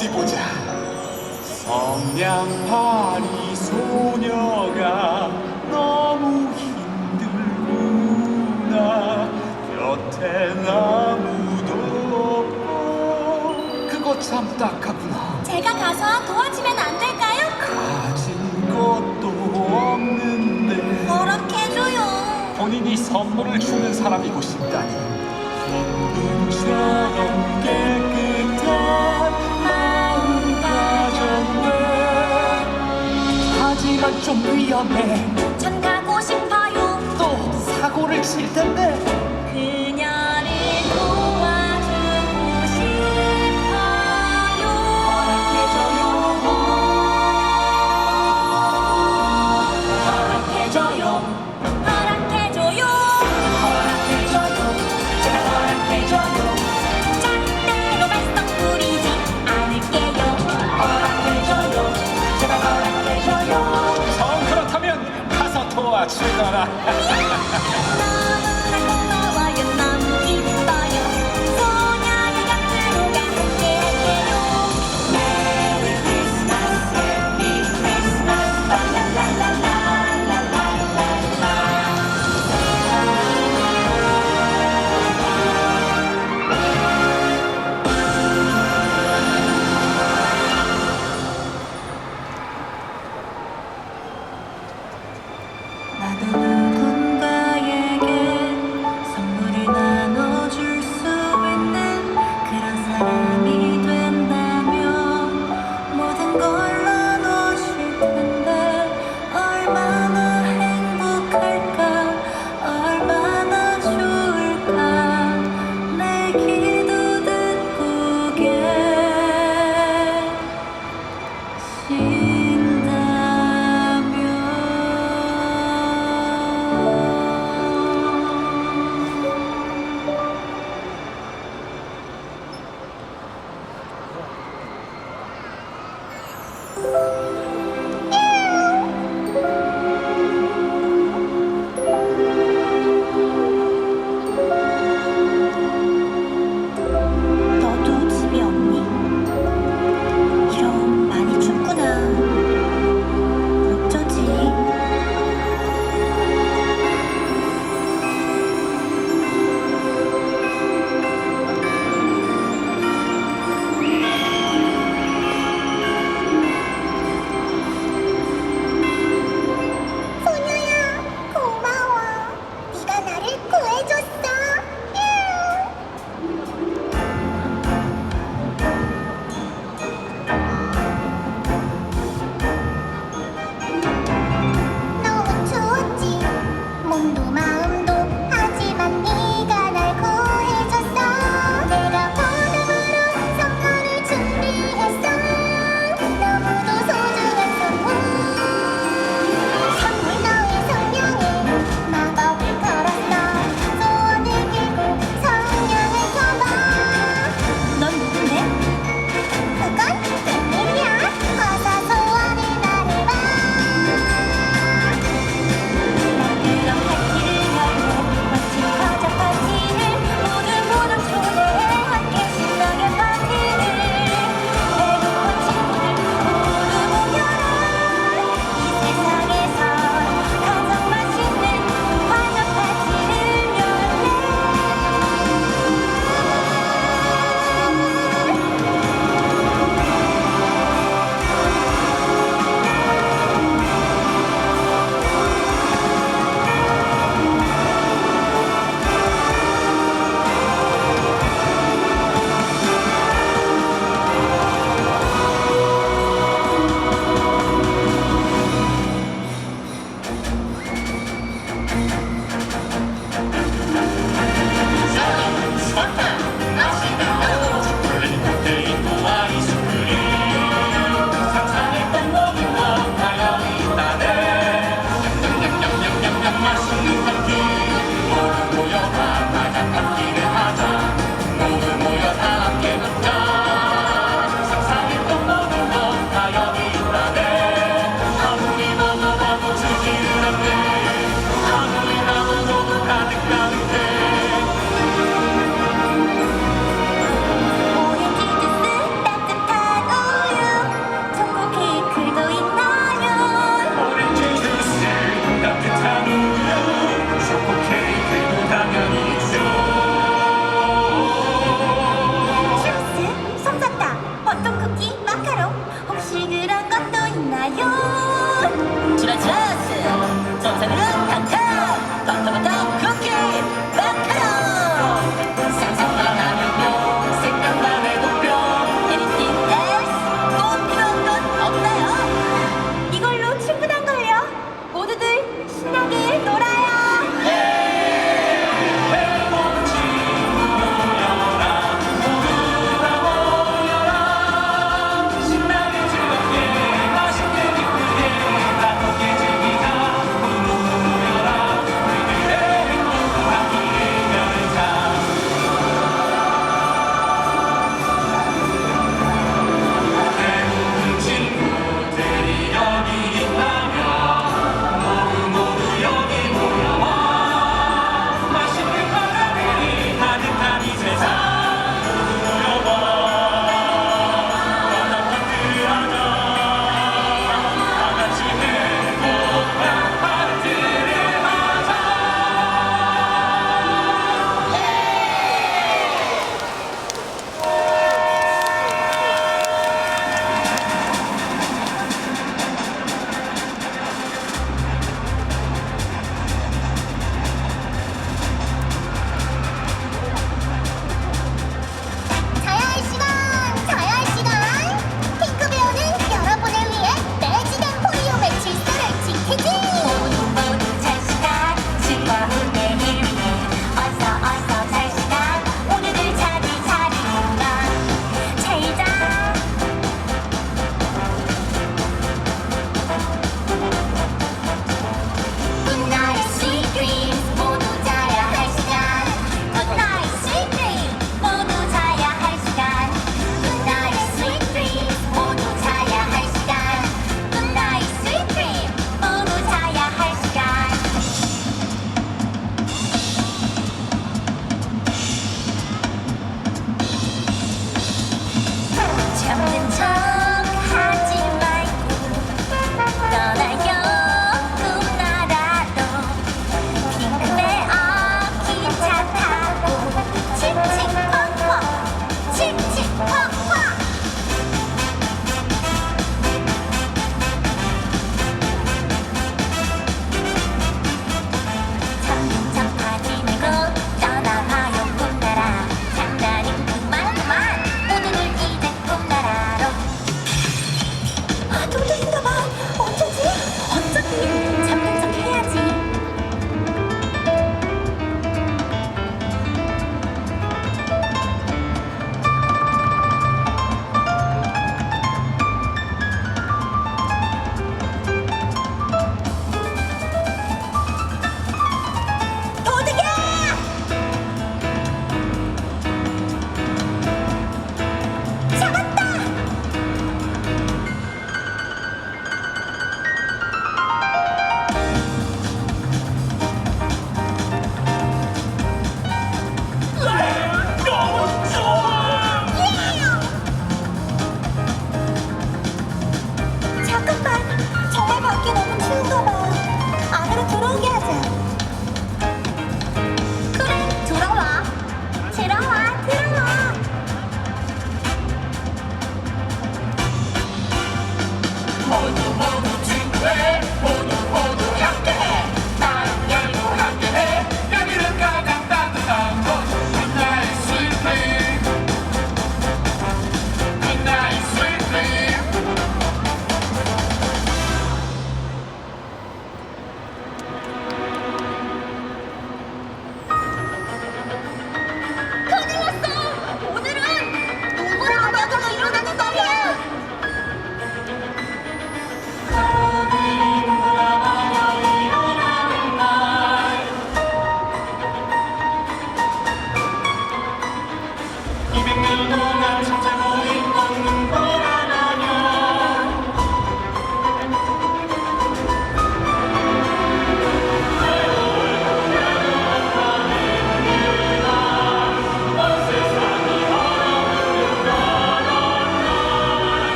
어디 보자. 성냥팔이 소녀가 너무 힘들구나. 곁에 아무도 없고. 그거 참 딱하구나. 제가 가서 도와주면 안 될까요? 가진 것도 없는데. 허락해줘요. 본인이 선물을 주는 사람이고 싶다니. 눈처럼 깨끗 하지만 좀 위험해 전 가고 싶어요. 또 사고를 칠 텐데 Yeah!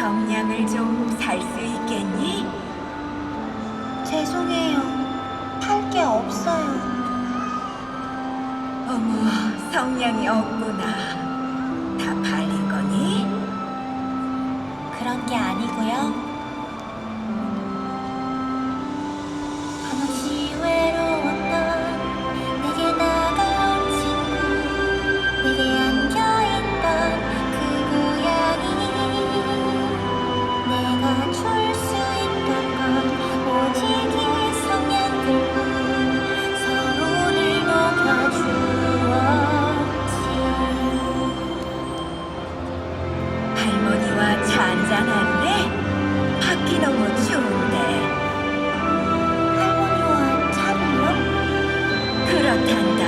성냥을 좀 살 수 있겠니? 죄송해요. 팔 게 없어요. 어머, 성냥이 없구나. 다 팔린 거니? 그런 게 아니고요. 그